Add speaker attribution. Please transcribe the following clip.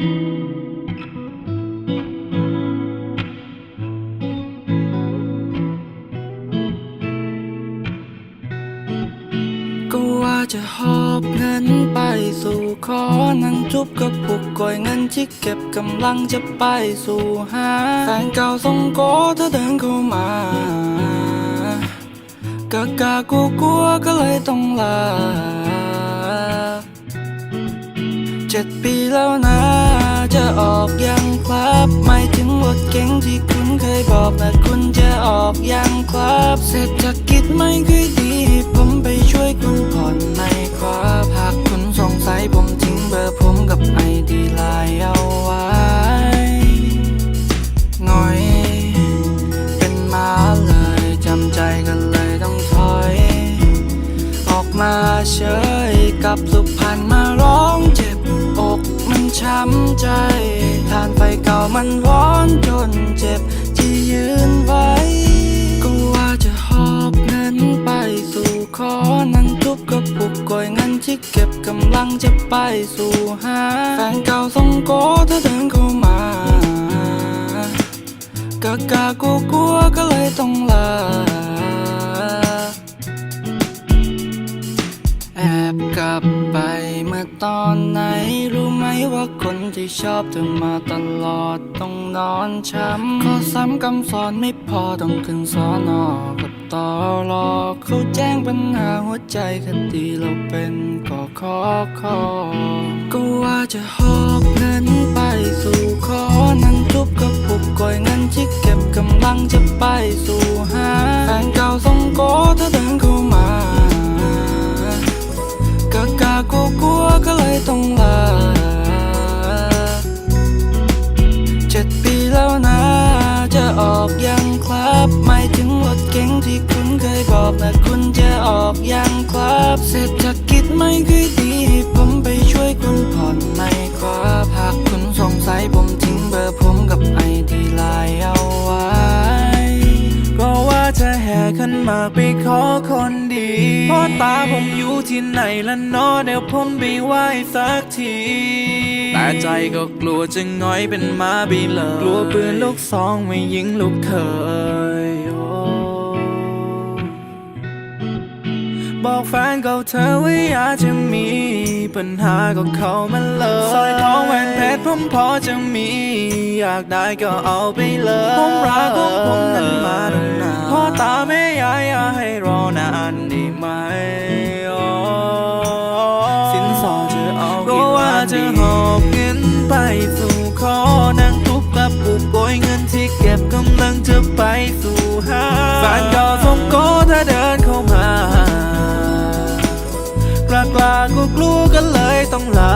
Speaker 1: ก็ว่าจะหอบเงินไปสู่ขอนั่งจุบกับผูกก่อยเงินที่เก็บกำลังจะไปสู่หาแฟนเก่าส่งโกเธอเดินเข้ามากะกากูกลัวก็เลยต้องลาเจ็ดปีแล้วนะ จะออกยังครับไม่ถึงรถเก๋งที่คุณเคยบอกนะคุณจะออกยังครับเศรษฐกิจไม่ค่อยดีผมไปช่วยคุณผ่อนในครับหากคุณสงสัยผมทิ้งเบอร์ผมกับไอดีไลน์เอาไว้หน่อยเป็นมาเลยจำใจกันเลยต้องถอย ออกมาเฉยกับสุพรรณมาร้องเจ็บ ช้ำใจ ทานไฟเก่ามันร้อนจนเจ็บที่ยืนไว้ ก็ว่าจะหอบเงินไปสู่ขอนั่งทุบกระปุกก่อยเงินที่เก็บกำลังจะไปสู่หาแฟนเก่าส่งโกเธอเดินเข้ามากะกะกลัวกลัวก็เลยต้องลาแอบกลับ มื่อตอนไหนรู้ไหมว่าคนที่ชอบเธอมาตลอดต้องนอนช้ำข้อซ้ำคำสอนไม่พอต้องขึ้นสอนอกับต่อรอเขาแจ้งปัญหาหัวใจคดีเราเป็นก็ขอขอก็ว่าจะหอบเงินไป ยบอกนะคุณจะออกยังครับเศรษฐกิจไม่ค่อยดีผมไปช่วยคุณผ่อนในครับหากคุณสงสัยผมทิ้งเบอร์ผมกับไอดีไลน์เอาไว้
Speaker 2: ก็ว่าจะแห่ขันมาไปขอคนดีพ่อตาผมอยู่ที่ไหนละนอเดี๋ยวผมไปไหว้สักทีแต่ใจก็กลัวจะง้อยเป็นมาบีเลยกลัวปืนลูกซองไม่ยิงลูกเคย บอกแฟนเก่าเธอว่าอยากจะมี ปัญหาก็เข้ามาเลยสร้อยทองแหวนเพชรผมพอจะมี อยากได้ก็เอาไปเลย ผมรักของผมนั้นมาตั้งนานพ่อตาแม่ยายอย่าให้รอนานได้ไหมโอ้สินสอดจะเอาก็ว่าจะหอบเงินไปสู่ขอนั่งทุบกระปุกโกยเงินที่เก็บกำลังจะไปสู่หาแฟนเก่า กลากลัวกลัวกันเลยต้องลา